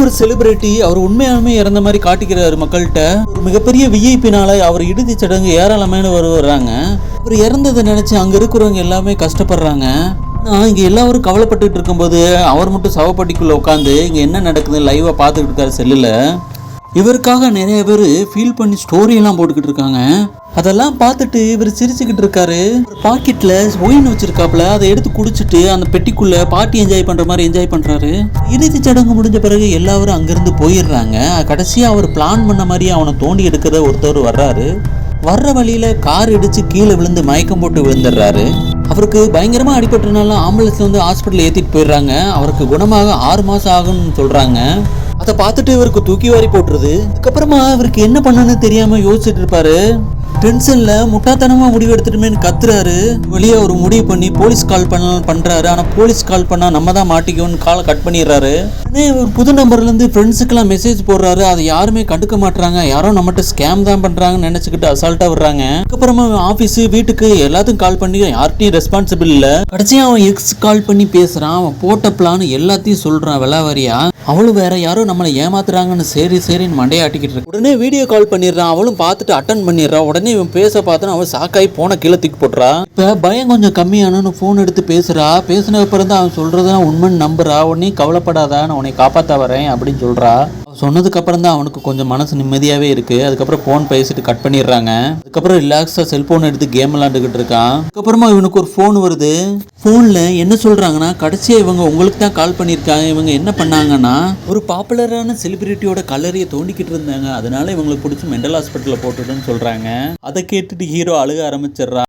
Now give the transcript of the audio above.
ஒரு செலிபிரிட்டி அவர் உண்மையாலுமே இறந்த மாதிரி காட்டிக்கிறாரு மக்கள்கிட்ட. ஒரு மிகப்பெரிய விஐபினால அவர் இறுதி சடங்கு ஏராளமான வருவாங்க அவர் இறந்ததை நினைச்சு அங்க இருக்கிறவங்க எல்லாமே கஷ்டப்படுறாங்க. ஆனால் இங்க எல்லாரும் கவலைப்பட்டுட்டு இருக்கும்போது அவர் மட்டும் சவப்பட்டிக்குள்ளே உட்காந்து இங்க என்ன நடக்குது லைவாக பார்த்துக்கிட்டு இருக்காரு செல்லுல. இவருக்காக நிறைய பேர் ஃபீல் பண்ணி ஸ்டோரி எல்லாம் போட்டுக்கிட்டு இருக்காங்க. அதெல்லாம் பார்த்துட்டு இவர் சிரிச்சுக்கிட்டு இருக்காரு. பாக்கெட்ல ஒயின் வச்சிருக்காப்புல அதை எடுத்து குடிச்சிட்டு அந்த பெட்டிக்குள்ள பார்ட்டி என்ஜாய் பண்ற மாதிரி என்ஜாய் பண்றாரு. இறுதி சடங்கு முடிஞ்ச பிறகு எல்லாரும் அங்கிருந்து போயிடுறாங்க. கடைசியா அவர் பிளான் பண்ண மாதிரி அவனை தோண்டி எடுக்கிற ஒருத்தர் வர்றாரு. வர்ற வழியில கார் இடிச்சு கீழே விழுந்து மயக்கம் போட்டு விழுந்துடுறாரு. அவருக்கு பயங்கரமாக அடிபட்டனால ஆம்புலன்ஸ்ல வந்து ஹாஸ்பிட்டல் ஏற்றிட்டு போயிடுறாங்க. அவருக்கு குணமாக ஆறு மாதம் ஆகும்னு சொல்கிறாங்க அதை பார்த்துட்டு இவருக்கு தூக்கி வாரி போட்டுருது. அதுக்கப்புறமா இவருக்கு என்ன பண்ணணும்னு தெரியாம யோசிச்சுட்டு இருப்பாரு. டென்ஷன்ல முட்டாத்தனமா முடிவு எடுத்துட்டுமேனு கத்துறாரு. வெளியே ஒரு முடிவு பண்ணி போலீஸ் கால் பண்ண பண்றாரு. ஆனா போலீஸ் கால் பண்ணா நம்ம தான் மாட்டிக்கோன்னு காலை கட் பண்ணிடுறாரு. ஒரு புது நம்பர்ல இருந்து ஃப்ரெண்ட்ஸுக்கெல்லாம் மெசேஜ் போடுறாரு. அதை யாருமே கண்டுக்க மாட்றாங்க. யாரோ நம்மகிட்ட ஸ்கேம் தான் பண்றாங்கன்னு நினைச்சுக்கிட்டு அசால்ட்டா விடுறாங்க. அதுக்கப்புறமா ஆபீஸ் வீட்டுக்கு எல்லாத்துக்கும் கால் பண்ணி யார்கிட்டையும் ரெஸ்பான்சிபிள் இல்ல. கடைசியா அவன் எக்ஸ் கால் பண்ணி பேசுறான். அவன் போட்ட பிளான் எல்லாத்தையும் சொல்றான். விலாவாரியா. அவளும் வேற யாரோ நம்மளை ஏமாத்துறாங்கன்னு சரி சரின்னு மண்டையாட்டிக்கிட்டு இருக்கு. உடனே வீடியோ கால் பண்ணிடுறான். அவளும் பார்த்துட்டு அட்டன் பண்ணிடுறா. உடனே இவன் பேச பார்த்தா அவன் சாக்காய் போன கீழே தூக்கி போட்டுறா. இப்போ பயம் கொஞ்சம் கம்மியானு ஃபோன் எடுத்து பேசுறா. பேசின அப்புறம் தான் அவன் சொல்றதான் உண்மைன்னு நம்புறா. உடனே கவலைப்படாத நான் உன்னை காப்பாற்ற வரேன் அப்படின்னு சொல்றா. சொன்னதுக்கப்புறம் தான் அவனுக்கு கொஞ்சம் மனசு நிம்மதியாகவே இருக்குது அதுக்கப்புறம் ஃபோன் பேசிட்டு கட் பண்ணிடுறாங்க. அதுக்கப்புறம் ரிலாக்ஸாக செல்ஃபோன் எடுத்து கேம் விளாண்டுக்கிட்டு இருக்கான். அதுக்கப்புறமா இவனுக்கு ஒரு ஃபோன் வருது. ஃபோனில் என்ன சொல்கிறாங்கன்னா கடைசியாக இவங்க உங்களுக்கு தான் கால் பண்ணியிருக்காங்க. இவங்க என்ன பண்ணாங்கன்னா ஒரு பாப்புலரான செலிபிரிட்டியோட கல்லறையை தோண்டிக்கிட்டு இருந்தாங்க. அதனால இவங்களுக்கு பிடிச்சி மெண்டல் ஹாஸ்பிட்டலில் போட்டுட்டுன்னு சொல்கிறாங்க அதை கேட்டுட்டு ஹீரோ அழுக ஆரம்பிச்சிடுறான்